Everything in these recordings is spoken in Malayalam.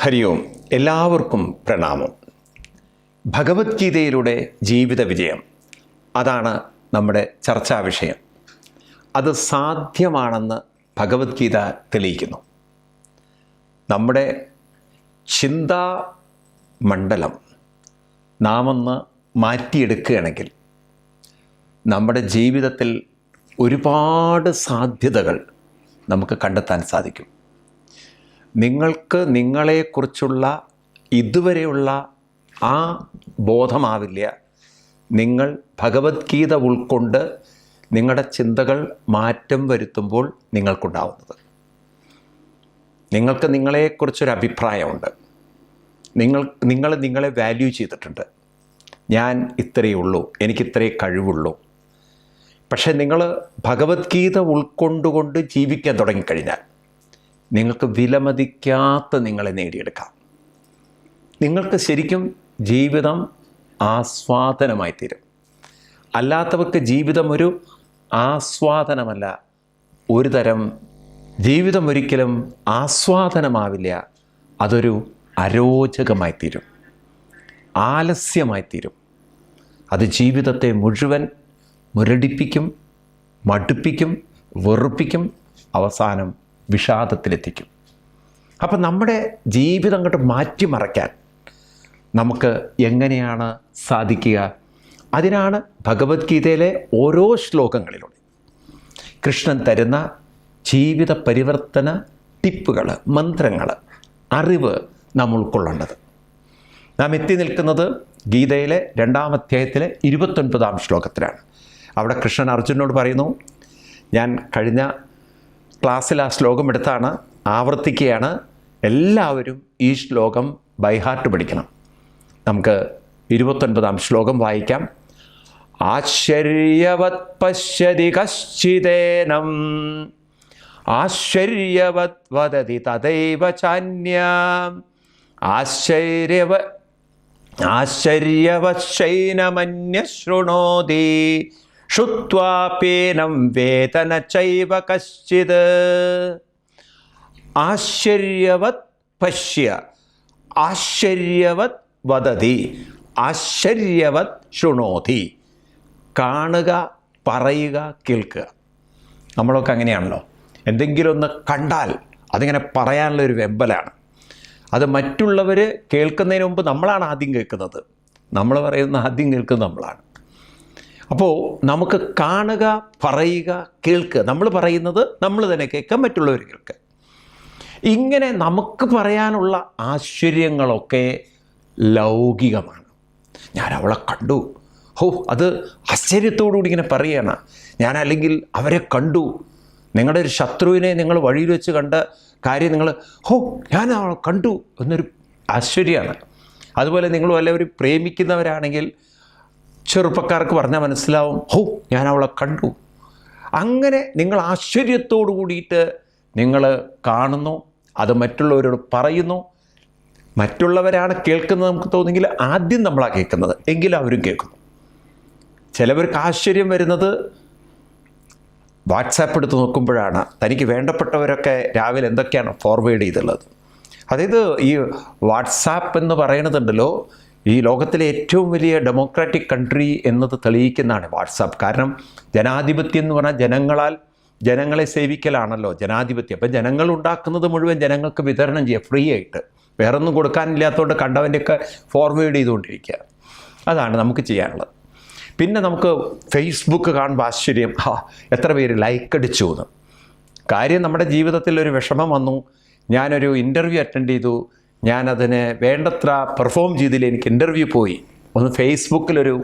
ഹരി ഓം എല്ലാവർക്കും പ്രണാമം. ഭഗവത്ഗീതയിലൂടെ ജീവിത വിജയം. അതാണ് നമ്മുടെ ചർച്ചാ വിഷയം. അത് സാധ്യമാണെന്ന് ഭഗവത്ഗീത തെളിയിക്കുന്നു. നമ്മുടെ ചിന്താ മണ്ഡലം നാം ഒന്ന് മാറ്റിയെടുക്കുകയാണെങ്കിൽ നമ്മുടെ ജീവിതത്തിൽ ഒരുപാട് സാധ്യതകൾ നമുക്ക് കണ്ടെത്താൻ സാധിക്കും. നിങ്ങൾക്ക് നിങ്ങളെക്കുറിച്ചുള്ള ഇതുവരെയുള്ള ആ ബോധമാവില്ല. നിങ്ങൾ ഭഗവത്ഗീത ഉൾക്കൊണ്ട് നിങ്ങളുടെ ചിന്തകൾ മാറ്റം വരുത്തുമ്പോൾ നിങ്ങൾക്കുണ്ടാവുന്നത്. നിങ്ങൾക്ക് നിങ്ങളെക്കുറിച്ചൊരു അഭിപ്രായമുണ്ട്. നിങ്ങൾ നിങ്ങൾ നിങ്ങളെ വാല്യൂ ചെയ്തിട്ടുണ്ട്. ഞാൻ ഇത്രയേ ഉള്ളൂ എനിക്ക് ഇത്രയേ കഴിവുള്ളൂ. പക്ഷേ നിങ്ങൾ ഭഗവത്ഗീത ഉൾക്കൊണ്ടുകൊണ്ട് ജീവിക്കാൻ തുടങ്ങിക്കഴിഞ്ഞാൽ നിങ്ങൾക്ക് വിലമതിക്കാത്ത നിങ്ങളെ നേടിയെടുക്കാം. നിങ്ങൾക്ക് ശരിക്കും ജീവിതം ആസ്വാദനമായി തീരും. അല്ലാത്തവർക്ക് ജീവിതം ഒരു ആസ്വാദനമല്ല. ഒരു തരം ജീവിതം ഒരിക്കലും ആസ്വാദനമാവില്ല. അതൊരു അരോചകമായി തീരും. ആലസ്യമായി തീരും. അത് ജീവിതത്തെ മുഴുവൻ മുരടിപ്പിക്കും മടുപ്പിക്കും വെറുപ്പിക്കും. അവസാനം വിഷാദത്തിലെത്തിക്കും. അപ്പം നമ്മുടെ ജീവിതം അങ്ങോട്ട് മാറ്റിമറയ്ക്കാൻ നമുക്ക് എങ്ങനെയാണ് സാധിക്കുക? അതിനാണ് ഭഗവത്ഗീതയിലെ ഓരോ ശ്ലോകങ്ങളിലൂടെ കൃഷ്ണൻ തരുന്ന ജീവിത പരിവർത്തന ടിപ്പുകൾ മന്ത്രങ്ങൾ അറിവ് നമ്മൾ ഉൾക്കൊള്ളേണ്ടത് നാം എത്തി നിൽക്കുന്നത് ഗീതയിലെ രണ്ടാം അധ്യായത്തിലെ ഇരുപത്തൊൻപതാം ശ്ലോകത്തിലാണ്. അവിടെ കൃഷ്ണൻ അർജുനോട് പറയുന്നു ഞാൻ കഴിഞ്ഞ ക്ലാസ്സിൽ ആ ശ്ലോകം എടുത്താണ് ആവർത്തിക്കുകയാണ്. എല്ലാവരും ഈ ശ്ലോകം ബൈഹാർട്ട് പഠിക്കണം. നമുക്ക് ഇരുപത്തൊൻപതാം ശ്ലോകം വായിക്കാം. ആശ്ചര്യവത് പശ്യതി കശ്ചിതേനം. ആശ്ചര്യവത് വദതി തദൈവ ചാന്യം. ആശ്ചര്യവ ആശ്ചര്യവശ്ചൈനമന്യശൃണോതി ശ്രുത്വാപ്യേനം വേദന ചൈവ കശ്ചിത് ആശ്ചര്യവത് പശ്യ ആശ്ചര്യവത് വദതി ആശ്ചര്യവത് ശൃണോതി കാണുക പറയുക കേൾക്കുക. നമ്മളൊക്കെ അങ്ങനെയാണല്ലോ. എന്തെങ്കിലും ഒന്ന് കണ്ടാൽ അതിങ്ങനെ പറയാനുള്ള ഒരു വെമ്പലാണ്. അത് മറ്റുള്ളവർ കേൾക്കുന്നതിന് മുമ്പ് നമ്മളാണ് ആദ്യം കേൾക്കുന്നത്. നമ്മൾ പറയുന്ന ആദ്യം കേൾക്കുന്നത് നമ്മളാണ്. അപ്പോൾ നമുക്ക് കാണുക പറയുക കേൾക്കുക. നമ്മൾ പറയുന്നത് നമ്മൾ തന്നെ കേൾക്കാം മറ്റുള്ളവർ കേൾക്കുക ഇങ്ങനെ നമുക്ക് പറയാനുള്ള ആശ്ചര്യങ്ങളൊക്കെ ലൗകികമാണ്. ഞാൻ അവളെ കണ്ടു. ഹോ അത് ആശ്ചര്യത്തോടുകൂടി ഇങ്ങനെ പറയുകയാണ് ഞാൻ അല്ലെങ്കിൽ അവരെ കണ്ടു. നിങ്ങളുടെ ഒരു ശത്രുവിനെ നിങ്ങൾ വഴിയിൽ വെച്ച് കണ്ട കാര്യം നിങ്ങൾ ഹോ ഞാൻ അവളെ കണ്ടു എന്നൊരു ആശ്ചര്യമാണ്. അതുപോലെ നിങ്ങൾ വല്ലവരും പ്രേമിക്കുന്നവരാണെങ്കിൽ ചെറുപ്പക്കാർക്ക് പറഞ്ഞാൽ മനസ്സിലാവും ഹോ ഞാൻ അവളെ കണ്ടു. അങ്ങനെ നിങ്ങൾ ആശ്ചര്യത്തോടു കൂടിയിട്ട് നിങ്ങൾ കാണുന്നു അത് മറ്റുള്ളവരോട് പറയുന്നു. മറ്റുള്ളവരാണ് കേൾക്കുന്നത് നമുക്ക് തോന്നിയെങ്കിൽ ആദ്യം നമ്മളാണ് കേൾക്കുന്നത് എങ്കിലും അവരും കേൾക്കുന്നു. ചിലവർക്ക് ആശ്ചര്യം വരുന്നത് വാട്സാപ്പ് എടുത്ത് നോക്കുമ്പോഴാണ്. തനിക്ക് വേണ്ടപ്പെട്ടവരൊക്കെ രാവിലെ എന്തൊക്കെയാണ് ഫോർവേഡ് ചെയ്തുള്ളത്. അതായത് ഈ വാട്സാപ്പ് എന്ന് പറയുന്നതുണ്ടല്ലോ ഈ ലോകത്തിലെ ഏറ്റവും വലിയ ഡെമോക്രാറ്റിക് കൺട്രി എന്നത് തെളിയിക്കുന്നതാണ് വാട്സാപ്പ്. കാരണം ജനാധിപത്യം എന്ന് പറഞ്ഞാൽ ജനങ്ങളാൽ ജനങ്ങളെ സേവിക്കലാണല്ലോ ജനാധിപത്യം. അപ്പം ജനങ്ങൾ ഉണ്ടാക്കുന്നത് മുഴുവൻ ജനങ്ങൾക്ക് വിതരണം ചെയ്യുക ഫ്രീ ആയിട്ട്. വേറൊന്നും കൊടുക്കാനില്ലാത്തതുകൊണ്ട് കണ്ടവന്റെയൊക്കെ ഫോർവേഡ് ചെയ്തുകൊണ്ടിരിക്കുക. അതാണ് നമുക്ക് ചെയ്യാനുള്ളത്. പിന്നെ നമുക്ക് ഫേസ്ബുക്ക് കാണുമ്പോൾ ആശ്ചര്യം. ഹാ എത്ര പേര് ലൈക്ക് അടിച്ചു എന്ന്. കാര്യം നമ്മുടെ ജീവിതത്തിൽ ഒരു വിഷമം വന്നു. ഞാനൊരു ഇന്റർവ്യൂ അറ്റൻഡ് ചെയ്തു. ഞാനതിന് വേണ്ടത്ര പെർഫോം ചെയ്തില്ല. എനിക്ക് ഇന്റർവ്യൂ പോയി. ഒന്ന് ഫേസ്ബുക്കിലൊരു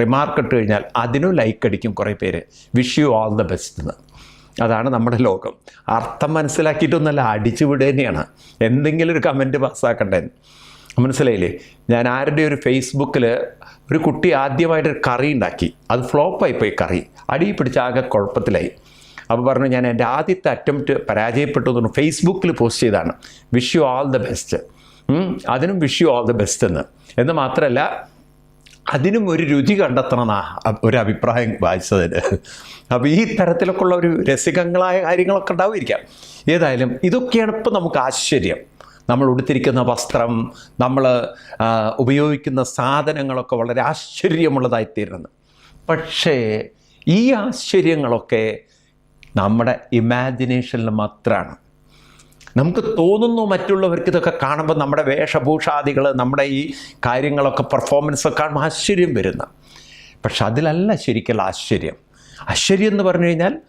റിമാർക്ക് ഇട്ട് കഴിഞ്ഞാൽ അതിനും ലൈക്ക് അടിക്കും കുറേ പേര്. Wish you all the best എന്ന് അതാണ് നമ്മുടെ ലോകം. അർത്ഥം മനസ്സിലാക്കിയിട്ടൊന്നല്ല അടിച്ചു വിടുക എന്തെങ്കിലും ഒരു കമന്റ് പാസ്സാക്കണ്ടേ മനസ്സിലായില്ലേ? ഞാൻ ആരുടെ ഒരു ഫേസ്ബുക്കിൽ ഒരു കുട്ടി ആദ്യമായിട്ടൊരു കറി ഉണ്ടാക്കി. അത് ഫ്ലോപ്പായി പോയി കറി. അടി പിടിച്ച് ആകെ കുഴപ്പത്തിലായി. അപ്പോൾ പറഞ്ഞു ഞാൻ എന്റെ ആദ്യത്തെ അറ്റംപ്റ്റ് പരാജയപ്പെട്ടു എന്ന് ഫേസ്ബുക്കിൽ പോസ്റ്റ് ചെയ്താണ്. Wish you all the best അതിനും wish you all the best എന്ന്. എന്ന് മാത്രമല്ല അതിനും ഒരു രുചി കണ്ടെത്തണം എന്നാ ഒരു അഭിപ്രായം വായിച്ചതിന്. അപ്പോൾ ഈ തരത്തിലൊക്കെ ഉള്ള ഒരു രസികങ്ങളായ കാര്യങ്ങളൊക്കെ ഉണ്ടാവുമായിരിക്കാം. ഏതായാലും ഇതൊക്കെയാണ് ഇപ്പം നമുക്ക് ആശ്ചര്യം. നമ്മൾ ഉടുത്തിരിക്കുന്ന വസ്ത്രം നമ്മൾ ഉപയോഗിക്കുന്ന സാധനങ്ങളൊക്കെ വളരെ ആശ്ചര്യമുള്ളതായിത്തീരുന്നത് പക്ഷേ ഈ ആശ്ചര്യങ്ങളൊക്കെ നമ്മുടെ ഇമാജിനേഷനിൽ മാത്രമാണ് നമുക്ക് തോന്നുന്നു മറ്റുള്ളവർക്ക് ഇതൊക്കെ കാണുമ്പോൾ നമ്മുടെ വേഷഭൂഷാദികൾ നമ്മുടെ ഈ കാര്യങ്ങളൊക്കെ പെർഫോമൻസ് ഒക്കെ കാണുമ്പോൾ ആശ്ചര്യം വരുന്ന. പക്ഷെ അതിലല്ല ശരിക്കുള്ള ആശ്ചര്യം. ആശ്ചര്യം എന്ന് പറഞ്ഞു കഴിഞ്ഞാൽ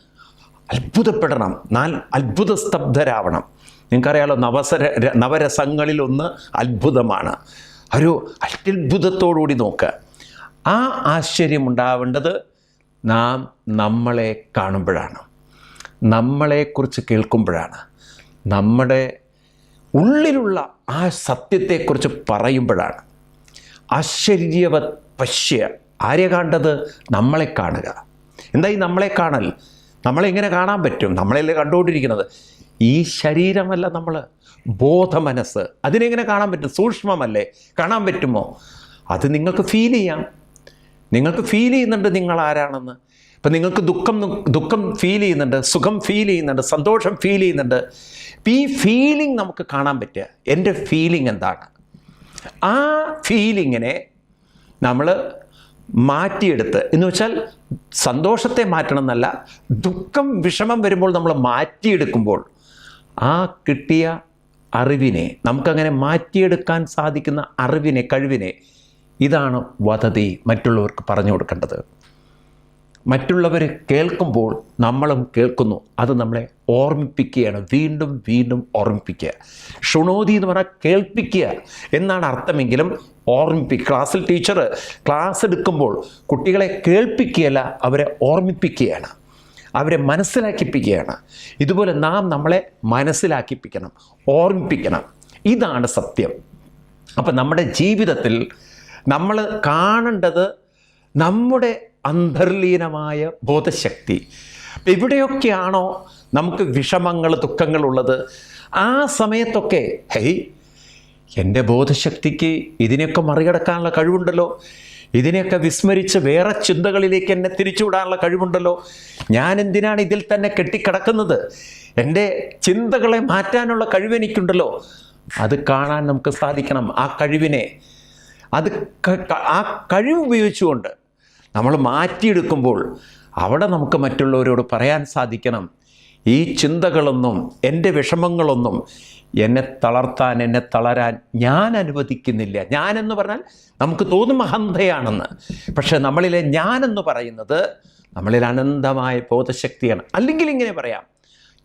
അത്ഭുതപ്പെടണം. നാൽ അത്ഭുത സ്തബ്ധരാവണം. നിങ്ങൾക്കറിയാലോ നവസര നവരസങ്ങളിലൊന്ന് അത്ഭുതമാണ്. ഒരു അത്യത്ഭുതത്തോടുകൂടി നോക്കുക. ആ ആശ്ചര്യം ഉണ്ടാവേണ്ടത് നാം നമ്മളെ കാണുമ്പോഴാണ്. നമ്മളെക്കുറിച്ച് കേൾക്കുമ്പോഴാണ്. നമ്മുടെ ഉള്ളിലുള്ള ആ സത്യത്തെക്കുറിച്ച് പറയുമ്പോഴാണ്. ആശ്ചര്യവ പശ്യ. ആരെ കണ്ടത് നമ്മളെ കാണുക. എന്താ ഈ നമ്മളെ കാണൽ? നമ്മളെ നമ്മളെങ്ങനെ കാണാൻ പറ്റും? നമ്മളെല്ലേ കണ്ടുകൊണ്ടിരിക്കുന്നത്? ഈ ശരീരമല്ല നമ്മൾ ബോധമനസ്സ്. അതിനെങ്ങനെ കാണാൻ പറ്റും? സൂക്ഷ്മമല്ലേ? കാണാൻ പറ്റുമോ? അത് നിങ്ങൾക്ക് ഫീൽ ചെയ്യാം. നിങ്ങൾക്ക് ഫീൽ ചെയ്യുന്നുണ്ട് നിങ്ങൾ ആരാണെന്ന് ഇപ്പം നിങ്ങൾക്ക് ദുഃഖം ദുഃഖം ഫീൽ ചെയ്യുന്നുണ്ട് സുഖം ഫീൽ ചെയ്യുന്നുണ്ട് സന്തോഷം ഫീൽ ചെയ്യുന്നുണ്ട്. ഈ ഫീലിംഗ് നമുക്ക് കാണാൻ പറ്റുക. എന്റെ ഫീലിംഗ് എന്താണ്? ആ ഫീലിങ്ങിനെ നമ്മൾ മാറ്റിയെടുത്ത് എന്ന് വെച്ചാൽ സന്തോഷത്തെ മാറ്റണം എന്നല്ല ദുഃഖം വിഷമം വരുമ്പോൾ നമ്മൾ മാറ്റിയെടുക്കുമ്പോൾ ആ കിട്ടിയ അറിവിനെ നമുക്കങ്ങനെ മാറ്റിയെടുക്കാൻ സാധിക്കുന്ന അറിവിനെ കഴിവിനെ ഇതാണ് വധതി മറ്റുള്ളവർക്ക് പറഞ്ഞു കൊടുക്കേണ്ടത്. മറ്റുള്ളവർ കേൾക്കുമ്പോൾ നമ്മളും കേൾക്കുന്നു. അത് നമ്മളെ ഓർമ്മിപ്പിക്കുകയാണ്. വീണ്ടും വീണ്ടും ഓർമ്മിപ്പിക്കുക. ഷുണോതി എന്ന് പറഞ്ഞാൽ കേൾപ്പിക്കുക എന്നാണ് അർത്ഥമെങ്കിലും ഓർമ്മിപ്പിക്കുക ക്ലാസ്സിൽ ടീച്ചർ ക്ലാസ് എടുക്കുമ്പോൾ കുട്ടികളെ കേൾപ്പിക്കുകയല്ല അവരെ ഓർമ്മിപ്പിക്കുകയാണ്. അവരെ മനസ്സിലാക്കിപ്പിക്കുകയാണ്. ഇതുപോലെ നാം നമ്മളെ മനസ്സിലാക്കിപ്പിക്കണം ഓർമ്മിപ്പിക്കണം. ഇതാണ് സത്യം. അപ്പം നമ്മുടെ ജീവിതത്തിൽ നമ്മൾ കാണേണ്ടത് നമ്മുടെ അന്തർലീനമായ ബോധശക്തി. അപ്പം എവിടെയൊക്കെയാണോ നമുക്ക് വിഷമങ്ങൾ ദുഃഖങ്ങളുള്ളത് ആ സമയത്തൊക്കെ ഹേയ് എന്റെ ബോധശക്തിക്ക് ഇതിനെയൊക്കെ മറികടക്കാനുള്ള കഴിവുണ്ടല്ലോ. ഇതിനെയൊക്കെ വിസ്മരിച്ച് വേറെ ചിന്തകളിലേക്ക് എന്നെ തിരിച്ചുവിടാനുള്ള കഴിവുണ്ടല്ലോ. ഞാൻ എന്തിനാണ് ഇതിൽ തന്നെ കെട്ടിക്കിടക്കുന്നത്? എന്റെ ചിന്തകളെ മാറ്റാനുള്ള കഴിവെനിക്കുണ്ടല്ലോ അത് കാണാൻ നമുക്ക് സാധിക്കണം ആ കഴിവിനെ. അത് ആ കഴിവ് ഉപയോഗിച്ചുകൊണ്ട് നമ്മൾ മാറ്റിയെടുക്കുമ്പോൾ അവിടെ നമുക്ക് മറ്റുള്ളവരോട് പറയാൻ സാധിക്കണം. ഈ ചിന്തകളൊന്നും എന്റെ വിഷമങ്ങളൊന്നും എന്നെ തളർത്താൻ എന്നെ തളരാൻ ഞാൻ അനുവദിക്കുന്നില്ല. ഞാനെന്ന് പറഞ്ഞാൽ നമുക്ക് തോന്നും അഹന്തയാണെന്ന്. പക്ഷേ നമ്മളിലെ ഞാനെന്ന് പറയുന്നത് നമ്മളിൽ അനന്തമായ ബോധശക്തിയാണ്. അല്ലെങ്കിൽ ഇങ്ങനെ പറയാം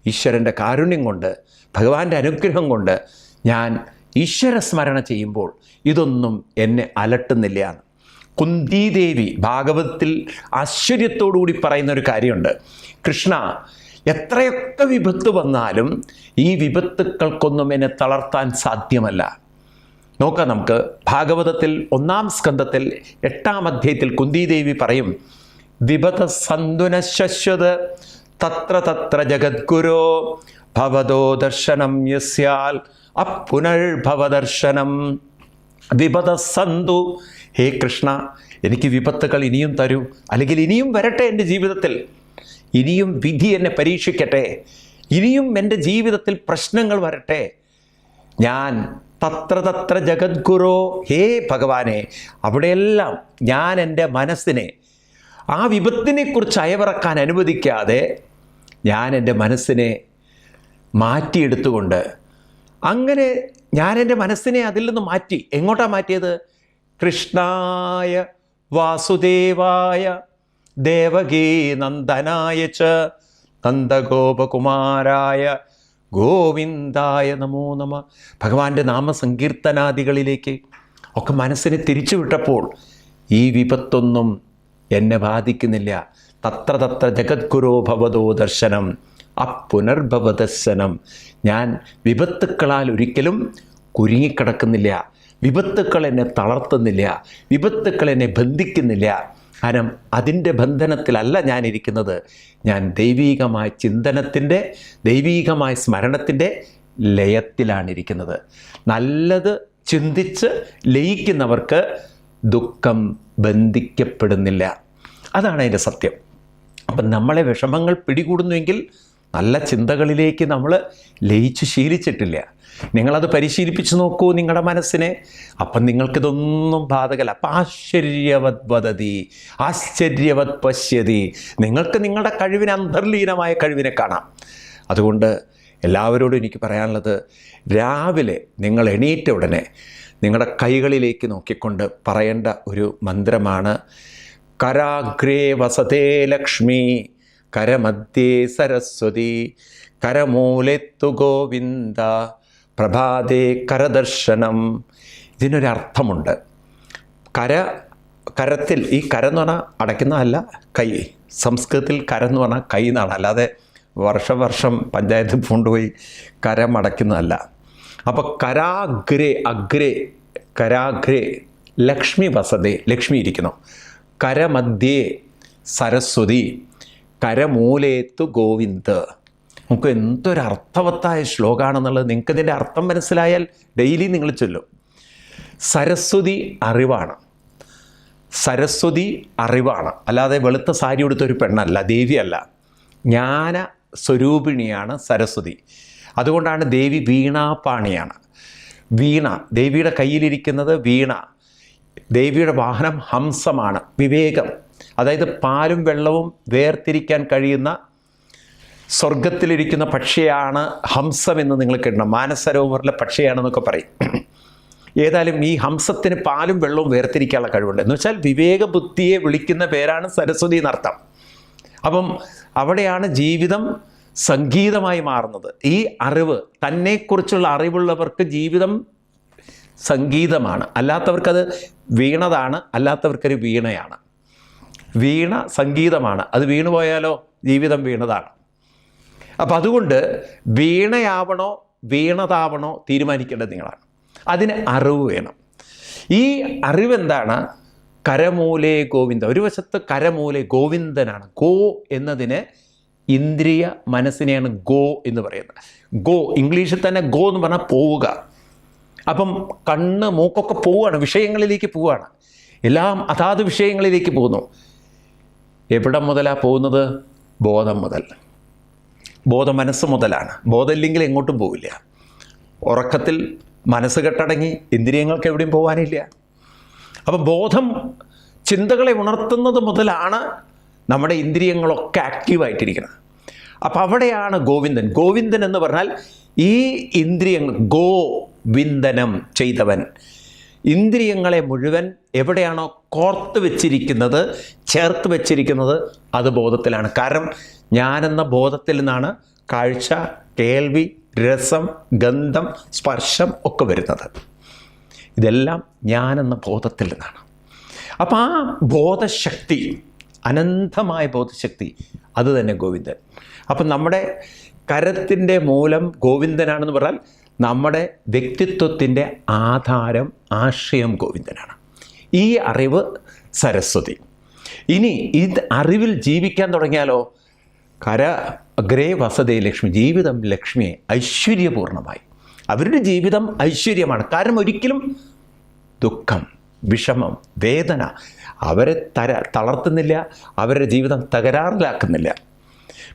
ഈശ്വരന്റെ കാരുണ്യം കൊണ്ട് ഭഗവാന്റെ അനുഗ്രഹം കൊണ്ട് ഞാൻ ഈശ്വര സ്മരണ ചെയ്യുമ്പോൾ ഇതൊന്നും എന്നെ അലട്ടുന്നില്ല എന്ന്. കുന്തിദേവി ഭാഗവതത്തിൽ ആശ്ചര്യത്തോടുകൂടി പറയുന്ന ഒരു കാര്യമുണ്ട്. കൃഷ്ണ എത്രയൊക്കെ വിപത്ത് വന്നാലും ഈ വിപത്തുക്കൾക്കൊന്നും എന്നെ തളർത്താൻ സാധ്യമല്ല. നോക്കാം നമുക്ക്. ഭാഗവതത്തിൽ ഒന്നാം സ്കന്ധത്തിൽ എട്ടാം അധ്യായത്തിൽ കുന്തിദേവി പറയും വിപത സന്തുന ശശ്വത് തത്ര തത്ര ജഗദ്ഗുരോ ഭവതോ ദർശനം യസ്യാൽ അപ്പുനർഭവദർശനം വിപത സന്തു. ഹേ കൃഷ്ണ എനിക്ക് വിപത്തുകൾ ഇനിയും തരൂ. അല്ലെങ്കിൽ ഇനിയും വരട്ടെ എന്റെ ജീവിതത്തിൽ. ഇനിയും വിധി എന്നെ പരീക്ഷിക്കട്ടെ. ഇനിയും എന്റെ ജീവിതത്തിൽ പ്രശ്നങ്ങൾ വരട്ടെ. ഞാൻ തത്ര തത്ര ജഗദ്ഗുരോ. ഹേ ഭഗവാനെ അവിടെയെല്ലാം ഞാൻ എന്റെ മനസ്സിനെ ആ വിപത്തിനെക്കുറിച്ച് അയവിറക്കാൻ അനുവദിക്കാതെ ഞാൻ എന്റെ മനസ്സിനെ മാറ്റിയെടുത്തുകൊണ്ട് അങ്ങനെ ഞാൻ എന്റെ മനസ്സിനെ അതിൽ നിന്ന് മാറ്റി. എങ്ങോട്ടാ മാറ്റിയത്? കൃഷ്ണായ വാസുദേവായ ദേവകീ നന്ദനായ ച നന്ദഗോപകുമാരായ ഗോവിന്ദായ നമോ നമ. ഭഗവാന്റെ നാമസങ്കീർത്തനാദികളിലേക്ക് ഒക്കെ മനസ്സിനെ തിരിച്ചുവിട്ടപ്പോൾ ഈ വിപത്തൊന്നും എന്നെ ബാധിക്കുന്നില്ല. തത്ര തത്ര ജഗദ്ഗുരോ ഭവതോ ദർശനം. അപ്പുനർഭവദർശനം ഞാൻ വിപത്തുക്കളാൽ ഒരിക്കലും കുരുങ്ങിക്കിടക്കുന്നില്ല. വിപത്തുക്കൾ എന്നെ തളർത്തുന്നില്ല. വിപത്തുക്കൾ എന്നെ ബന്ധിക്കുന്നില്ല. കാരണം അതിന്റെ ബന്ധനത്തിലല്ല ഞാനിരിക്കുന്നത് ഞാൻ ദൈവീകമായ ചിന്തനത്തിന്റെ ദൈവീകമായ സ്മരണത്തിന്റെ ലയത്തിലാണിരിക്കുന്നത് നല്ലത് ചിന്തിച്ച് ലയിക്കുന്നവർക്ക് ദുഃഖം ബന്ധിക്കപ്പെടുന്നില്ല. അതാണ് അതിന്റെ സത്യം. അപ്പം നമ്മളെ വിഷമങ്ങൾ പിടികൂടുന്നുവെങ്കിൽ നല്ല ചിന്തകളിലേക്ക് നമ്മൾ ലയിച്ച് ശീലിച്ചിട്ടില്ല. നിങ്ങളത് പരിശീലിപ്പിച്ച് നോക്കൂ നിങ്ങളുടെ മനസ്സിനെ. അപ്പം നിങ്ങൾക്കിതൊന്നും ബാധകല്ല. അപ്പം ആശ്ചര്യവത് വദതി ആശ്ചര്യവത് പശ്യതി. നിങ്ങൾക്ക് നിങ്ങളുടെ കഴിവിന് അന്തർലീനമായ കഴിവിനെ കാണാം. അതുകൊണ്ട് എല്ലാവരോടും എനിക്ക് പറയാനുള്ളത് രാവിലെ നിങ്ങൾ എണീറ്റ ഉടനെ നിങ്ങളുടെ കൈകളിലേക്ക് നോക്കിക്കൊണ്ട് പറയേണ്ട ഒരു മന്ത്രമാണ് കരാഗ്രേ വസതേ ലക്ഷ്മി. കരമധ്യേ സരസ്വതി കരമൂലെത്തു ഗോവിന്ദ പ്രഭാതേ കരദർശനം. ഇതിനൊരർത്ഥമുണ്ട്. കര കരത്തിൽ ഈ കര എന്ന് പറഞ്ഞാൽ അടയ്ക്കുന്നതല്ല കൈ. സംസ്കൃതത്തിൽ കര എന്ന് പറഞ്ഞാൽ കൈ എന്നാണ് അല്ലാതെ വർഷം വർഷം പഞ്ചായത്ത് കൊണ്ടുപോയി കരം അടയ്ക്കുന്നതല്ല. അപ്പോൾ കരാഗ്രേ അഗ്രേ കരാഗ്രേ ലക്ഷ്മി വസതേ ലക്ഷ്മി ഇരിക്കുന്നു. കരമധ്യേ സരസ്വതി കരമൂലേത്തു ഗോവിന്ദ്. നമുക്ക് എന്തൊരു അർത്ഥവത്തായ ശ്ലോകമാണെന്നുള്ളത് നിങ്ങൾക്ക് ഇതിന്റെ അർത്ഥം മനസ്സിലായാൽ ഡെയിലി നിങ്ങൾ ചൊല്ലും. സരസ്വതി അറിവാണ്. സരസ്വതി അറിവാണ്. അല്ലാതെ വെളുത്ത സാരി ഉടുത്ത ഒരു പെണ്ണല്ല ദേവിയല്ല. ജ്ഞാന സ്വരൂപിണിയാണ് സരസ്വതി. അതുകൊണ്ടാണ് ദേവി വീണാപാണിയാണ്. വീണ ദേവിയുടെ കയ്യിലിരിക്കുന്നത് വീണ. ദേവിയുടെ വാഹനം ഹംസമാണ് വിവേകം. അതായത് പാലും വെള്ളവും വേർതിരിക്കാൻ കഴിയുന്ന സ്വർഗത്തിലിരിക്കുന്ന പക്ഷിയാണ് ഹംസം എന്ന് നിങ്ങൾ കേട്ടണം മാനസരോവറിലെ പക്ഷിയാണെന്നൊക്കെ പറയും. ഏതായാലും ഈ ഹംസത്തിന് പാലും വെള്ളവും വേർതിരിക്കാനുള്ള കഴിവുണ്ട്. എന്ന് വെച്ചാൽ വിവേക ബുദ്ധിയെ വിളിക്കുന്ന പേരാണ് സരസ്വതി എന്നർത്ഥം. അപ്പം അവിടെയാണ് ജീവിതം സംഗീതമായി മാറുന്നത്. ഈ അറിവ് തന്നെക്കുറിച്ചുള്ള അറിവുള്ളവർക്ക് ജീവിതം സംഗീതമാണ്. അല്ലാത്തവർക്കത് വീണതാണ് അല്ലാത്തവർക്കൊരു വീണയാണ്. വീണ സംഗീതമാണ്. അത് വീണുപോയാലോ ജീവിതം വീണതാണ്. അപ്പം അതുകൊണ്ട് വീണയാവണോ വീണതാവണോ തീരുമാനിക്കേണ്ടത് നിങ്ങളാണ്. അതിന് അറിവ് വേണം. ഈ അറിവെന്താണ്? കരമൂലേ ഗോവിന്ദ ഒരു വശത്ത് കരമൂലെ ഗോവിന്ദനാണ്. ഗോ എന്നതിന് ഇന്ദ്രിയ മനസ്സിനെയാണ് ഗോ എന്ന് പറയുന്നത്. ഗോ ഇംഗ്ലീഷിൽ തന്നെ ഗോ എന്ന് പറഞ്ഞാൽ പോവുക. അപ്പം കണ്ണ് മൂക്കൊക്കെ പോവുകയാണ്. വിഷയങ്ങളിലേക്ക് പോവുകയാണ്. എല്ലാം അതാത് വിഷയങ്ങളിലേക്ക് പോകുന്നു. എവിടെ മുതലാണ് പോകുന്നത്? ബോധം മുതൽ. ബോധം മനസ്സ് മുതലാണ്. ബോധമില്ലെങ്കിൽ എങ്ങോട്ടും പോവില്ല. ഉറക്കത്തിൽ മനസ്സ് കെട്ടടങ്ങി ഇന്ദ്രിയങ്ങൾക്ക് എവിടെയും പോകാനില്ല അപ്പം ബോധം ചിന്തകളെ ഉണർത്തുന്നത് മുതലാണ് നമ്മുടെ ഇന്ദ്രിയങ്ങളൊക്കെ ആക്റ്റീവായിട്ടിരിക്കുന്നത്. അപ്പം അവിടെയാണ് ഗോവിന്ദൻ. ഗോവിന്ദൻ എന്ന് പറഞ്ഞാൽ ഈ ഇന്ദ്രിയങ്ങൾ ഗോവിന്ദനം ചെയ്തവൻ. ഇന്ദ്രിയങ്ങളെ മുഴുവൻ എവിടെയാണോ കോർത്ത് വെച്ചിരിക്കുന്നത് ചേർത്ത് വെച്ചിരിക്കുന്നത് അത് ബോധത്തിലാണ്. കാരണം ഞാനെന്ന ബോധത്തിൽ നിന്നാണ് കാഴ്ച കേൾവി രസം ഗന്ധം സ്പർശം ഒക്കെ വരുന്നത്. ഇതെല്ലാം ഞാനെന്ന ബോധത്തിൽ നിന്നാണ്. അപ്പം ആ ബോധശക്തി അനന്തമായ ബോധശക്തി അത് തന്നെ ഗോവിന്ദൻ. അപ്പം നമ്മുടെ കരത്തിന്റെ മൂലം ഗോവിന്ദനാണെന്ന് പറഞ്ഞാൽ നമ്മുടെ വ്യക്തിത്വത്തിന്റെ ആധാരം ആശയം ഗോവിന്ദനാണ്. ഈ അറിവ് സരസ്വതി. ഇനി ഇത് അറിവിൽ ജീവിക്കാൻ തുടങ്ങിയാലോ? കര ഗ്രേ വസതേ ലക്ഷ്മി ജീവിതം ലക്ഷ്മിയെ ഐശ്വര്യപൂർണമായി. അവരുടെ ജീവിതം ഐശ്വര്യമാണ്. കാരണം ഒരിക്കലും ദുഃഖം വിഷമം വേദന അവരെ തര തളർത്തുന്നില്ല അവരുടെ ജീവിതം തകരാറിലാക്കുന്നില്ല.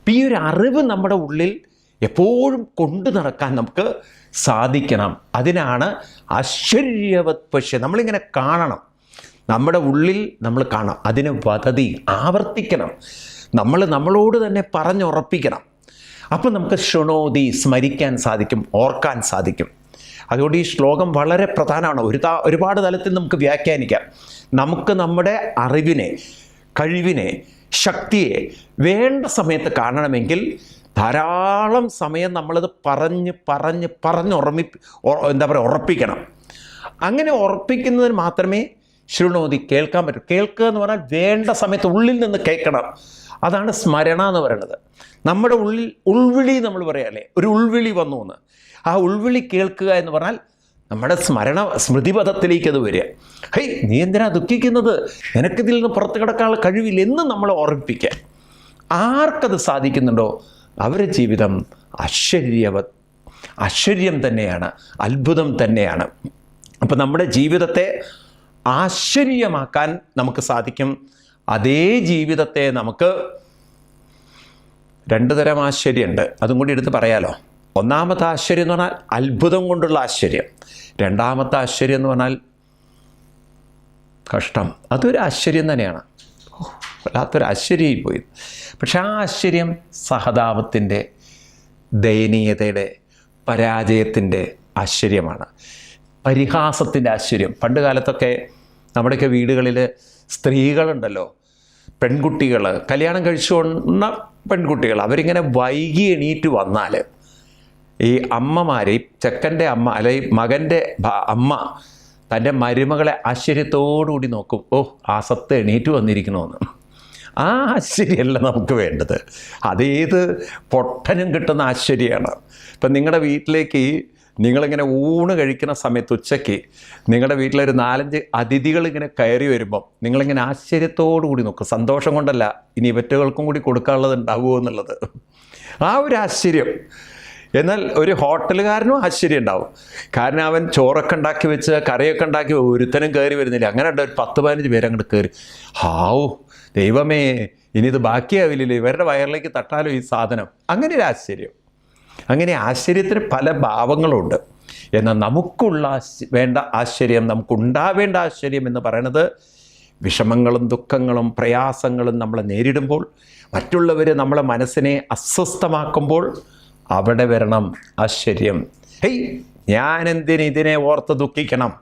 ഈ ഒരു അറിവ് നമ്മുടെ ഉള്ളിൽ എപ്പോഴും കൊണ്ടു നടക്കാൻ നമുക്ക് സാധിക്കണം. അതിനാണ് ആശ്ചര്യവത് പക്ഷേ നമ്മളിങ്ങനെ കാണണം. നമ്മുടെ ഉള്ളിൽ നമ്മൾ കാണാം അതിന് വതതി ആവർത്തിക്കണം. നമ്മൾ നമ്മളോട് തന്നെ പറഞ്ഞുറപ്പിക്കണം. അപ്പം നമുക്ക് ശൃണോതി സ്മരിക്കാൻ സാധിക്കും ഓർക്കാൻ സാധിക്കും. അതുകൊണ്ട് ഈ ശ്ലോകം വളരെ പ്രധാനമാണ്. ഒരു ഒരുപാട് തലത്തിൽ നമുക്ക് വ്യാഖ്യാനിക്കാം. നമുക്ക് നമ്മുടെ അറിവിനെ കഴിവിനെ ശക്തിയെ വേണ്ട സമയത്ത് കാണണമെങ്കിൽ ധാരാളം സമയം നമ്മളത് പറഞ്ഞ് പറഞ്ഞ് പറഞ്ഞുറമി എന്താ പറയുക ഉറപ്പിക്കണം. അങ്ങനെ ഉറപ്പിക്കുന്നതിന് മാത്രമേ ശൃണോതി കേൾക്കാൻ പറ്റൂ. കേൾക്കുക എന്ന് പറഞ്ഞാൽ വേണ്ട സമയത്ത് ഉള്ളിൽ നിന്ന് കേൾക്കണം. അതാണ് സ്മരണ എന്ന് പറയുന്നത്. നമ്മുടെ ഉള്ളിൽ ഉൾവിളി നമ്മൾ പറയാല്ലേ? ഒരു ഉൾവിളി വന്നു എന്ന്. ആ ഉൾവിളി കേൾക്കുക എന്ന് പറഞ്ഞാൽ നമ്മുടെ സ്മരണ സ്മൃതിപഥത്തിലേക്ക് അത് വരിക. ഹേയ് നീ എന്തിനാ ദുഃഖിക്കുന്നത്? നിനക്കിതിൽ നിന്ന് പുറത്ത് കിടക്കാനുള്ള കഴിവില്ലെന്ന് നമ്മളെ ഓർമ്മിപ്പിക്കുക ആർക്കത് സാധിക്കുന്നുണ്ടോ? അവരുടെ ജീവിതം ആശ്ചര്യവ ആശ്ചര്യം തന്നെയാണ് അത്ഭുതം തന്നെയാണ്. അപ്പം നമ്മുടെ ജീവിതത്തെ ആശ്ചര്യമാക്കാൻ നമുക്ക് സാധിക്കും. അതേ ജീവിതത്തെ നമുക്ക് രണ്ട് തരം ആശ്ചര്യമുണ്ട്. അതും കൂടി എടുത്ത് പറയാലോ. ഒന്നാമത്തെ ആശ്ചര്യം എന്ന് പറഞ്ഞാൽ അത്ഭുതം കൊണ്ടുള്ള ആശ്ചര്യം. രണ്ടാമത്തെ ആശ്ചര്യം എന്ന് പറഞ്ഞാൽ കഷ്ടം. അതൊരു ആശ്ചര്യം തന്നെയാണ്. വല്ലാത്തൊരു ആശ്ചര്യമായി പോയി. പക്ഷെ ആ ആശ്ചര്യം സഹതാപത്തിന്റെ ദയനീയതയുടെ പരാജയത്തിന്റെ ആശ്ചര്യമാണ്. പരിഹാസത്തിന്റെ ആശ്ചര്യം. പണ്ട് കാലത്തൊക്കെ നമ്മുടെയൊക്കെ വീടുകളിൽ സ്ത്രീകളുണ്ടല്ലോ പെൺകുട്ടികൾ. കല്യാണം കഴിച്ചുകൊണ്ട പെൺകുട്ടികൾ. അവരിങ്ങനെ വൈകി എണീറ്റ് വന്നാൽ ഈ അമ്മമാർ ഈ ചെക്കന്റെ അമ്മ അല്ലെ ഈ മകന്റെ അമ്മ തന്റെ മരുമകളെ ആശ്ചര്യത്തോടുകൂടി നോക്കും. ഓ ആ സത്ത് എണീറ്റ് വന്നിരിക്കണമെന്ന് ആ ആശ്ചര്യമല്ല നമുക്ക് വേണ്ടത്. അതേത് പൊട്ടനും കിട്ടുന്ന ആശ്ചര്യമാണ്. ഇപ്പം നിങ്ങളുടെ വീട്ടിലേക്ക് നിങ്ങളിങ്ങനെ ഊണ് കഴിക്കുന്ന സമയത്ത് ഉച്ചയ്ക്ക് നിങ്ങളുടെ വീട്ടിലൊരു നാലഞ്ച് അതിഥികൾ ഇങ്ങനെ കയറി വരുമ്പം നിങ്ങളിങ്ങനെ ആശ്ചര്യത്തോടു കൂടി നോക്കും. സന്തോഷം കൊണ്ടല്ല ഇനി ഇവറ്റകൾക്കും കൂടി കൊടുക്കാനുള്ളത് ഉണ്ടാവുമോ എന്നുള്ളത്. ആ ഒരു ആശ്ചര്യം. എന്നാൽ ഒരു ഹോട്ടലുകാരനും ആശ്ചര്യം ഉണ്ടാവും. കാരണം അവൻ ചോറൊക്കെ ഉണ്ടാക്കി വെച്ച് കറിയൊക്കെ ഉണ്ടാക്കി ഒരുത്തനും കയറി വരുന്നില്ല. അങ്ങനെ ഉണ്ട് ഒരു പത്ത് പതിനഞ്ച് പേര് അങ്ങോട്ട് കയറി. ഹാവു ദൈവമേ ഇനി ഇത് ബാക്കിയാവില്ലല്ലോ. ഇവരുടെ വയറിലേക്ക് തട്ടാലോ ഈ സാധനം. അങ്ങനെ ഒരു ആശ്ചര്യം. അങ്ങനെ ആശ്ചര്യത്തിന് പല ഭാവങ്ങളുണ്ട്. എന്നാൽ നമുക്കുള്ള വേണ്ട ആശ്ചര്യം നമുക്കുണ്ടാവേണ്ട ആശ്ചര്യം എന്ന് പറയണത് വിഷമങ്ങളും ദുഃഖങ്ങളും പ്രയാസങ്ങളും നമ്മൾ നേരിടുമ്പോൾ മറ്റുള്ളവർ നമ്മളെ മനസ്സിനെ അസ്വസ്ഥമാക്കുമ്പോൾ അവിടെ വരണം ആശ്ചര്യം. ഹെയ് ഞാൻ എന്തിന് ഇതിനെ ഓർത്ത് ദുഃഖിക്കണം?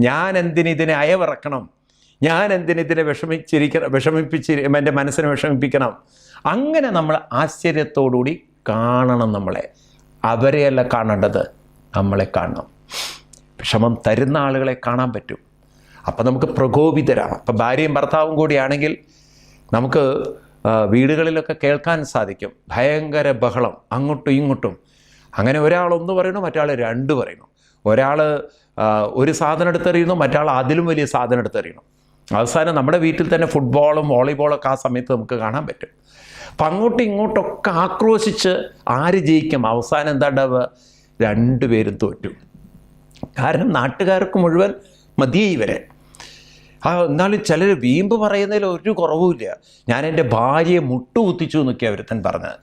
ഞാൻ എന്തിന് ഇതിനെ അയവിറക്കണം? ഞാൻ എന്തിന് ഇതിനെ വിഷമിച്ചിരിക്കണം വിഷമിപ്പിച്ച് എന്റെ മനസ്സിനെ വിഷമിപ്പിക്കണം? അങ്ങനെ നമ്മൾ ആശ്ചര്യത്തോടുകൂടി കാണണം നമ്മളെ. അവരെയല്ല കാണേണ്ടത് നമ്മളെ കാണണം. വിഷമം തരുന്ന ആളുകളെ കാണാൻ പറ്റും. അപ്പം നമുക്ക് പ്രകോപിതരാണ് അപ്പം ഭാര്യയും ഭർത്താവും കൂടിയാണെങ്കിൽ നമുക്ക് വീടുകളിലൊക്കെ കേൾക്കാൻ സാധിക്കും. ഭയങ്കര ബഹളം. അങ്ങോട്ടും ഇങ്ങോട്ടും. അങ്ങനെ ഒരാൾ ഒന്ന് പറയണു മറ്റാൾ രണ്ട് പറയണു ഒരാൾ ഒരു സാധനം എടുത്തെറിയുന്നു മറ്റാൾ അതിലും വലിയ സാധനം എടുത്തെറിയണം അവസാനം നമ്മുടെ വീട്ടിൽ തന്നെ ഫുട്ബോളും വോളിബോളൊക്കെ ആ സമയത്ത് നമുക്ക് കാണാൻ പറ്റും. അപ്പം അങ്ങോട്ടും ഇങ്ങോട്ടൊക്കെ ആക്രോശിച്ച് ആര് ജയിക്കും? അവസാനം എന്താ ഉണ്ടാവുക? രണ്ടുപേരും തോറ്റു. കാരണം നാട്ടുകാർക്ക് മുഴുവൻ മതിയെ ഇവരെ. ആ എന്നാലും ചിലർ വീമ്പ് പറയുന്നതിൽ ഒരു കുറവുമില്ല ഞാൻ എന്റെ ഭാര്യയെ മുട്ടുകുത്തിച്ചു എന്നൊക്കെയാണ് ഒരുത്തൻ പറഞ്ഞത്.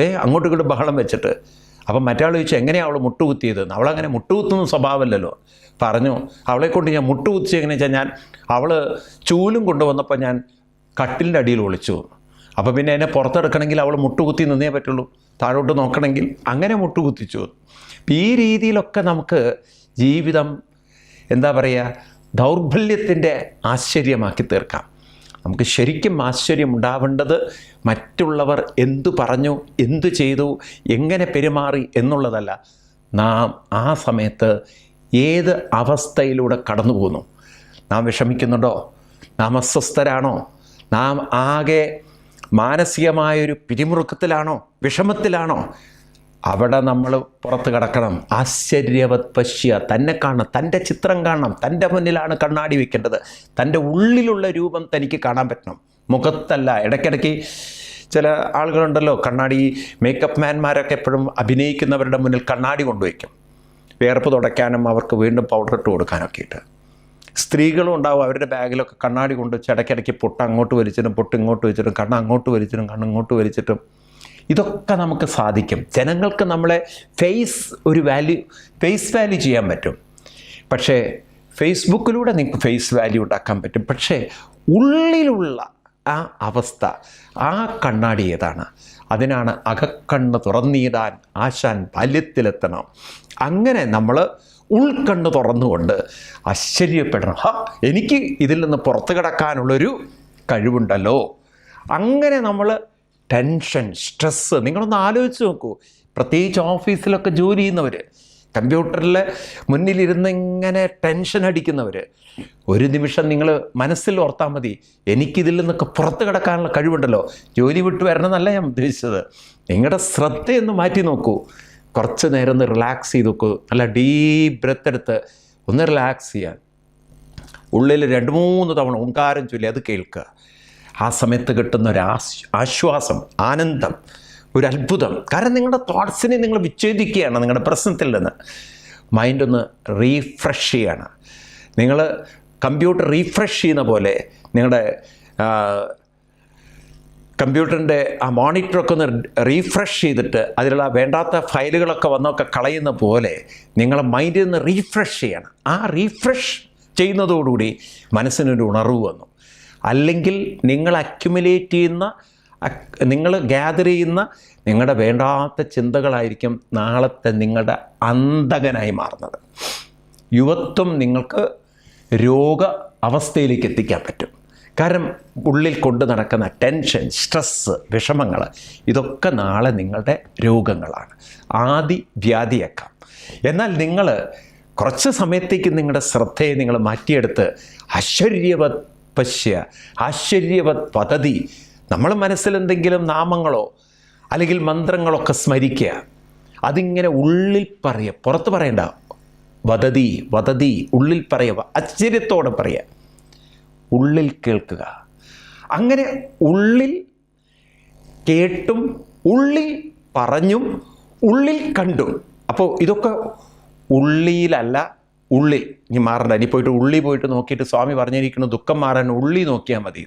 ഏ അങ്ങോട്ടും ഇങ്ങോട്ട് ബഹളം വെച്ചിട്ട്. അപ്പം മറ്റാൾ ചോദിച്ചു എങ്ങനെയാണ് അവൾ മുട്ടുകുത്തിയത് അവളങ്ങനെ മുട്ടുകുത്തുന്ന സ്വഭാവമല്ലല്ലോ പറഞ്ഞു. അവളെ കൊണ്ട് ഞാൻ മുട്ടുകുത്തി എങ്ങനെ വെച്ചാൽ ഞാൻ അവൾ ചൂലും കൊണ്ടുവന്നപ്പോൾ ഞാൻ കട്ടിലിന്റെ അടിയിൽ ഒളിച്ചു. അപ്പോൾ പിന്നെ എന്നെ പുറത്തെടുക്കണമെങ്കിൽ അവൾ മുട്ടുകുത്തി നിന്നേ പറ്റുള്ളൂ. താഴോട്ട് നോക്കണമെങ്കിൽ അങ്ങനെ മുട്ടുകുത്തിച്ചു. ഈ രീതിയിലൊക്കെ നമുക്ക് ജീവിതം എന്താ പറയുക ദൗർബല്യത്തിന്റെ ആശ്ചര്യമാക്കി തീർക്കാം. നമുക്ക് ശരിക്കും ആശ്ചര്യം ഉണ്ടാവേണ്ടത് മറ്റുള്ളവർ എന്തു പറഞ്ഞു എന്തു ചെയ്തു എങ്ങനെ പെരുമാറി എന്നുള്ളതല്ല. നാം ആ സമയത്ത് ഏത് അവസ്ഥയിലൂടെ കടന്നു പോകുന്നു? നാം വിഷമിക്കുന്നുണ്ടോ? നാം അസ്വസ്ഥരാണോ? നാം ആകെ മാനസികമായൊരു പിരിമുറുക്കത്തിലാണോ? വിഷമത്തിലാണോ? അവിടെ നമ്മൾ പുറത്ത് കിടക്കണം. ആശ്ചര്യവത് പശ്യ തന്നെ കാണണം. തന്റെ ചിത്രം കാണണം. തന്റെ മുന്നിലാണ് കണ്ണാടി വെക്കേണ്ടത്. തന്റെ ഉള്ളിലുള്ള രൂപം തനിക്ക് കാണാൻ പറ്റണം. മുഖത്തല്ല. ഇടയ്ക്കിടയ്ക്ക് ചില ആളുകളുണ്ടല്ലോ. കണ്ണാടി മേക്കപ്പ് മാൻമാരൊക്കെ എപ്പോഴും അഭിനയിക്കുന്നവരുടെ മുന്നിൽ കണ്ണാടി കൊണ്ടുവയ്ക്കും. വേർപ്പ് തുടയ്ക്കാനും അവർക്ക് വീണ്ടും പൗഡർ ഇട്ട് കൊടുക്കാനൊക്കെ ഇട്ട് സ്ത്രീകളും ഉണ്ടാവും അവരുടെ ബാഗിലൊക്കെ കണ്ണാടി കൊണ്ട് വെച്ച് ഇടയ്ക്കിടയ്ക്ക് പൊട്ട് അങ്ങോട്ട് വലിച്ചിട്ടും പൊട്ട് ഇങ്ങോട്ട് വലിച്ചിട്ടും കണ്ണ് അങ്ങോട്ട് വലിച്ചിട്ടും കണ്ണ് ഇങ്ങോട്ട് വലിച്ചിട്ടും ഇതൊക്കെ നമുക്ക് സാധിക്കും. ജനങ്ങൾക്ക് നമ്മളെ ഫേസ് ഒരു വാല്യൂ ഫേസ് വാല്യൂ ചെയ്യാൻ പറ്റും. പക്ഷേ ഫേസ്ബുക്കിലൂടെ നിങ്ങൾക്ക് ഫേസ് വാല്യൂ ഉണ്ടാക്കാൻ പറ്റും. പക്ഷേ ഉള്ളിലുള്ള ആ അവസ്ഥ ആ കണ്ണാടി ഏതാണ്? അതിനാണ് അകക്കണ്ണ് തുറന്നീടാൻ ആശാൻ ബാല്യത്തിലെത്തണം. അങ്ങനെ നമ്മൾ ഉൾക്കണ്ണ് തുറന്നുകൊണ്ട് ആശ്ചര്യപ്പെടണം. ഹ എനിക്ക് ഇതിൽ നിന്ന് പുറത്ത് കിടക്കാനുള്ളൊരു കഴിവുണ്ടല്ലോ. അങ്ങനെ നമ്മൾ ടെൻഷൻ സ്ട്രെസ്സ് നിങ്ങളൊന്ന് ആലോചിച്ച് നോക്കൂ. പ്രത്യേകിച്ച് ഓഫീസിലൊക്കെ ജോലി ചെയ്യുന്നവർ കമ്പ്യൂട്ടറിൽ മുന്നിലിരുന്ന് ഇങ്ങനെ ടെൻഷൻ അടിക്കുന്നവർ ഒരു നിമിഷം നിങ്ങൾ മനസ്സിൽ ഓർത്താൽ മതി എനിക്കിതിൽ നിന്നൊക്കെ പുറത്ത് കിടക്കാനുള്ള കഴിവുണ്ടല്ലോ ജോലി വിട്ട് വരണമെന്നല്ല ഞാൻ ഉദ്ദേശിച്ചത്. നിങ്ങളുടെ ശ്രദ്ധയൊന്ന് മാറ്റി നോക്കൂ. കുറച്ച് നേരം ഒന്ന് റിലാക്സ് ചെയ്ത് നോക്കൂ. നല്ല ഡീപ് ബ്രെത്ത് എടുത്ത് ഒന്ന് റിലാക്സ് ചെയ്യാൻ. ഉള്ളിൽ രണ്ട് മൂന്ന് തവണ ഓങ്കാരം ചൊല്ലി അത് കേൾക്കുക. ആ സമയത്ത് കിട്ടുന്ന ഒരു ആശ്വാസം ആനന്ദം ഒരു അത്ഭുതം. കാരണം നിങ്ങളുടെ തോട്ട്സിനെ നിങ്ങൾ വിച്ഛേദിക്കുകയാണ് നിങ്ങളുടെ പ്രശ്നത്തിൽ നിന്ന്. മൈൻഡ് ഒന്ന് റീഫ്രഷ് ചെയ്യാണ്. നിങ്ങൾ കമ്പ്യൂട്ടർ റീഫ്രഷ് ചെയ്യുന്ന പോലെ നിങ്ങളുടെ കമ്പ്യൂട്ടറിന്റെ ആ മോണിറ്ററൊക്കെ ഒന്ന് റീഫ്രഷ് ചെയ്തിട്ട് അതിലുള്ള വേണ്ടാത്ത ഫയലുകളൊക്കെ വന്നൊക്കെ കളയുന്ന പോലെ നിങ്ങളെ മൈൻഡിൽ നിന്ന് റീഫ്രഷ് ചെയ്യണം. ആ റീഫ്രഷ് ചെയ്യുന്നതോടുകൂടി മനസ്സിനൊരു ഉണർവ് വന്നു. അല്ലെങ്കിൽ നിങ്ങൾ അക്യുമുലേറ്റ് ചെയ്യുന്ന നിങ്ങൾ ഗ്യാദർ ചെയ്യുന്ന നിങ്ങളുടെ വേണ്ടാത്ത ചിന്തകളായിരിക്കും നാളത്തെ നിങ്ങളുടെ അന്തകനായി മാറുന്നത്. യുവത്വം നിങ്ങൾക്ക് രോഗ അവസ്ഥയിലേക്ക് എത്തിക്കാൻ പറ്റും. കാരണം ഉള്ളിൽ കൊണ്ട് നടക്കുന്ന ടെൻഷൻ സ്ട്രെസ്സ് വിഷമങ്ങൾ ഇതൊക്കെ നാളെ നിങ്ങളുടെ രോഗങ്ങളാണ്. ആദി വ്യാധിയേക്കാം. എന്നാൽ നിങ്ങൾ കുറച്ച് സമയത്തേക്ക് നിങ്ങളുടെ ശ്രദ്ധയെ നിങ്ങൾ മാറ്റിയെടുത്ത് ആശ്ചര്യവത് പശ്യ ആശ്ചര്യവത് പദ്ധതി നമ്മൾ മനസ്സിൽ എന്തെങ്കിലും നാമങ്ങളോ അല്ലെങ്കിൽ മന്ത്രങ്ങളൊക്കെ സ്മരിക്കുക. അതിങ്ങനെ ഉള്ളിൽ പറയുക. പുറത്ത് പറയണ്ട. വതതി വതതി ഉള്ളിൽ പറയുക. ആശ്ചര്യത്തോടെ പറയുക. ഉള്ളിൽ കേൾക്കുക. അങ്ങനെ ഉള്ളിൽ കേട്ടും ഉള്ളിൽ പറഞ്ഞും ഉള്ളിൽ കണ്ടും. അപ്പോൾ ഇതൊക്കെ ഉള്ളിയിലല്ല ഉള്ളിൽ. ഇനി മാറണ്ട. ഇനി പോയിട്ട് ഉള്ളി പോയിട്ട് നോക്കിയിട്ട് സ്വാമി പറഞ്ഞിരിക്കുന്നു ദുഃഖം മാറാൻ ഉള്ളി നോക്കിയാൽ മതി.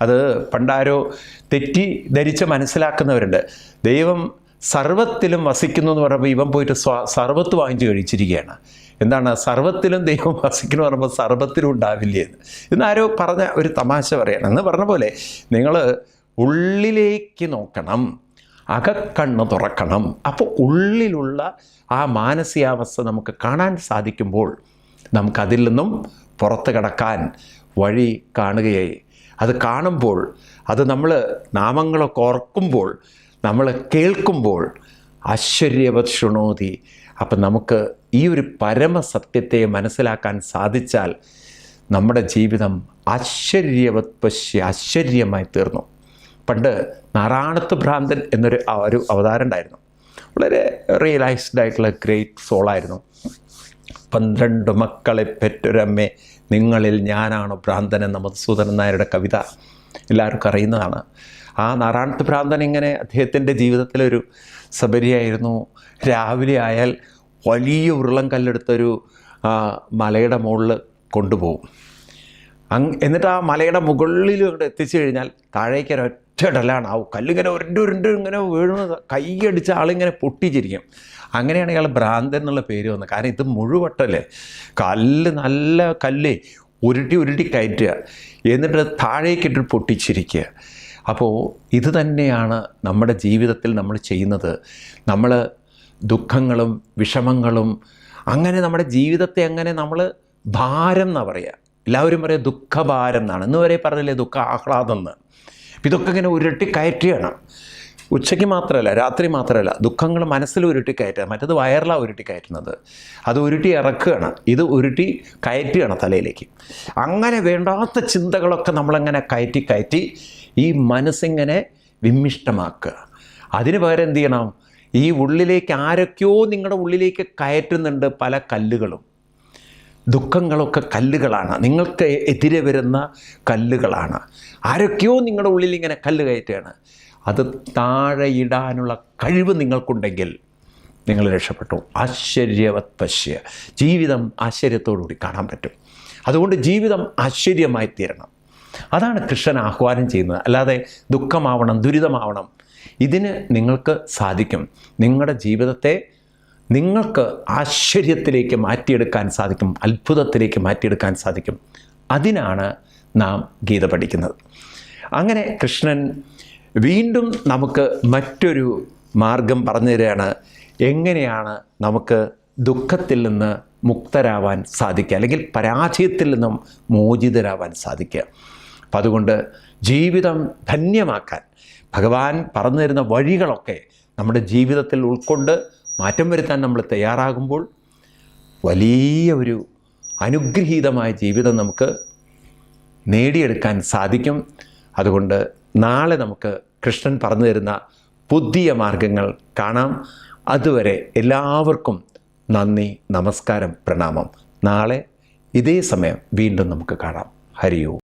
അത് പണ്ടാരോ തെറ്റി ധരിച്ച് മനസ്സിലാക്കുന്നവരുണ്ട്. ദൈവം സർവത്തിലും വസിക്കുന്നു എന്ന് പറയുമ്പോൾ ഇവൻ പോയിട്ട് സർവത്ത് വാങ്ങിച്ചു കഴിച്ചിരിക്കുകയാണ്. എന്താണ്? സർവത്തിലും ദൈവം വസിക്കുന്നു പറയുമ്പോൾ സർവത്തിലും ഉണ്ടാവില്ലേ എന്ന്. ഇന്നാരോ പറഞ്ഞ ഒരു തമാശ പറയണം. എന്ന് പറഞ്ഞ പോലെ നിങ്ങൾ ഉള്ളിലേക്ക് നോക്കണം അകക്കണ്ണ് തുറക്കണം. അപ്പോൾ ഉള്ളിലുള്ള ആ മാനസികാവസ്ഥ നമുക്ക് കാണാൻ സാധിക്കുമ്പോൾ നമുക്കതിൽ നിന്നും പുറത്ത് കടക്കാൻ വഴി കാണുകയായി. അത് കാണുമ്പോൾ അത് നമ്മൾ നാമങ്ങളൊക്കെ ഓർക്കുമ്പോൾ നമ്മൾ കേൾക്കുമ്പോൾ ആശ്ചര്യവത് ശൃണോതി അപ്പം നമുക്ക് ഈ ഒരു പരമസത്യത്തെ മനസ്സിലാക്കാൻ സാധിച്ചാൽ നമ്മുടെ ജീവിതം ആശ്ചര്യവത് പശ്യ ആശ്ചര്യമായി തീർന്നു. പണ്ട് നാറാണത്ത് ഭ്രാന്തൻ എന്നൊരു ഒരു അവതാരം ഉണ്ടായിരുന്നു. വളരെ റിയലൈസ്ഡ് ആയിട്ടുള്ള ഗ്രേറ്റ് സോളായിരുന്നു പന്ത്രണ്ട് മക്കളെ പെറ്റൊരമ്മേ നിങ്ങളിൽ ഞാനാണ് ഭ്രാന്തൻ എന്ന മധുസൂദനൻ നായരുടെ കവിത എല്ലാവർക്കും അറിയുന്നതാണ്. ആ നാറാണത്ത് ഭ്രാന്തൻ ഇങ്ങനെ അദ്ദേഹത്തിന്റെ ജീവിതത്തിലൊരു സബരിയായിരുന്നു. രാവിലെ ആയാൽ വലിയ ഉരുളം കല്ലെടുത്തൊരു മലയുടെ മുകളിൽ കൊണ്ടുപോകും. അങ് എന്നിട്ട് ആ മലയുടെ മുകളിലും അങ്ങോട്ട് എത്തിച്ചു കഴിഞ്ഞാൽ താഴേക്ക് ഒരൊറ്റ ആ കല്ലിങ്ങനെ ഉരുണ്ട് ഉരുണ്ട് ഇങ്ങനെ വീഴുന്ന കൈയടിച്ച ആളിങ്ങനെ പൊട്ടിച്ചിരിക്കും. അങ്ങനെയാണ് ഇയാൾ ഭ്രാന്തൻ എന്നുള്ള പേര് വന്നത്. കാരണം ഇത് മുഴുവട്ടല്ലേ? കല്ല് നല്ല കല്ല്? ഉരുട്ടി ഉരുട്ടി കയറ്റുക. എന്നിട്ട് താഴേക്കിട്ട് പൊട്ടിച്ചിരിക്കുക. അപ്പോൾ ഇത് തന്നെയാണ് നമ്മുടെ ജീവിതത്തിൽ നമ്മൾ ചെയ്യുന്നത്. നമ്മൾ ദുഃഖങ്ങളും വിഷമങ്ങളും അങ്ങനെ നമ്മുടെ ജീവിതത്തെ അങ്ങനെ നമ്മൾ ഭാരം എന്നാണ് പറയുക എല്ലാവരും പറയുക ദുഃഖഭാരം എന്നാണ്. ഇന്ന് വരെ പറഞ്ഞില്ലേ ദുഃഖ ആഹ്ലാദം എന്ന്? ഇതൊക്കെ ഇങ്ങനെ ഉരുട്ടി കയറ്റുകയാണ്. ഉച്ചയ്ക്ക് മാത്രമല്ല രാത്രി മാത്രമല്ല ദുഃഖങ്ങൾ മനസ്സിൽ ഉരുട്ടി കയറ്റുക. മറ്റത് വയറിലാണ് ഉരുട്ടി കയറ്റുന്നത്. അത് ഉരുട്ടി ഇറക്കുകയാണ്. ഇത് ഉരുട്ടി കയറ്റുകയാണ് തലയിലേക്ക്. അങ്ങനെ വേണ്ടാത്ത ചിന്തകളൊക്കെ നമ്മളങ്ങനെ കയറ്റി കയറ്റി ഈ മനസ്സിങ്ങനെ വിമ്മിഷ്ടമാക്കുക. അതിന് പകരം എന്ത് ചെയ്യണം? ഈ ഉള്ളിലേക്ക് ആരൊക്കെയോ നിങ്ങളുടെ ഉള്ളിലേക്ക് കയറ്റുന്നുണ്ട് പല കല്ലുകളും. ദുഃഖങ്ങളൊക്കെ കല്ലുകളാണ്. നിങ്ങൾക്ക് എതിരെ വരുന്ന കല്ലുകളാണ്. ആരൊക്കെയോ നിങ്ങളുടെ ഉള്ളിൽ ഇങ്ങനെ കല്ല് കയറ്റുകയാണ്. അത് താഴെ ഇടാനുള്ള കഴിവ് നിങ്ങൾക്കുണ്ടെങ്കിൽ നിങ്ങൾ രക്ഷപ്പെട്ടു. ആശ്ചര്യവത് പശ്യ ജീവിതം ആശ്ചര്യത്തോടുകൂടി കാണാൻ പറ്റും. അതുകൊണ്ട് ജീവിതം ആശ്ചര്യമായി തീരണം. അതാണ് കൃഷ്ണൻ ആഹ്വാനം ചെയ്യുന്നത്. അല്ലാതെ ദുഃഖമാവണം ദുരിതമാവണം ഇതിന് നിങ്ങൾക്ക് സാധിക്കും. നിങ്ങളുടെ ജീവിതത്തെ നിങ്ങൾക്ക് ആശ്ചര്യത്തിലേക്ക് മാറ്റിയെടുക്കാൻ സാധിക്കും അത്ഭുതത്തിലേക്ക് മാറ്റിയെടുക്കാൻ സാധിക്കും. അതിനാണ് നാം ഗീത പഠിക്കുന്നത്. അങ്ങനെ കൃഷ്ണൻ വീണ്ടും നമുക്ക് മറ്റൊരു മാർഗം പറഞ്ഞു തരികയാണ്. എങ്ങനെയാണ് നമുക്ക് ദുഃഖത്തിൽ നിന്ന് മുക്തരാവാൻ സാധിക്കുക? അല്ലെങ്കിൽ പരാജയത്തിൽ നിന്നും മോചിതരാവാൻ സാധിക്കുക? അപ്പം അതുകൊണ്ട് ജീവിതം ധന്യമാക്കാൻ ഭഗവാൻ പറഞ്ഞു തരുന്ന വഴികളൊക്കെ നമ്മുടെ ജീവിതത്തിൽ ഉൾക്കൊണ്ട് മാറ്റം വരുത്താൻ നമ്മൾ തയ്യാറാകുമ്പോൾ വലിയ ഒരു അനുഗ്രഹീതമായ ജീവിതം നമുക്ക് നേടിയെടുക്കാൻ സാധിക്കും. അതുകൊണ്ട് നാളെ നമുക്ക് കൃഷ്ണൻ പറഞ്ഞു തരുന്ന പുതിയ മാർഗങ്ങൾ കാണാം. അതുവരെ എല്ലാവർക്കും നന്ദി നമസ്കാരം പ്രണാമം. നാളെ ഇതേ സമയം വീണ്ടും നമുക്ക് കാണാം. ഹരിയോ.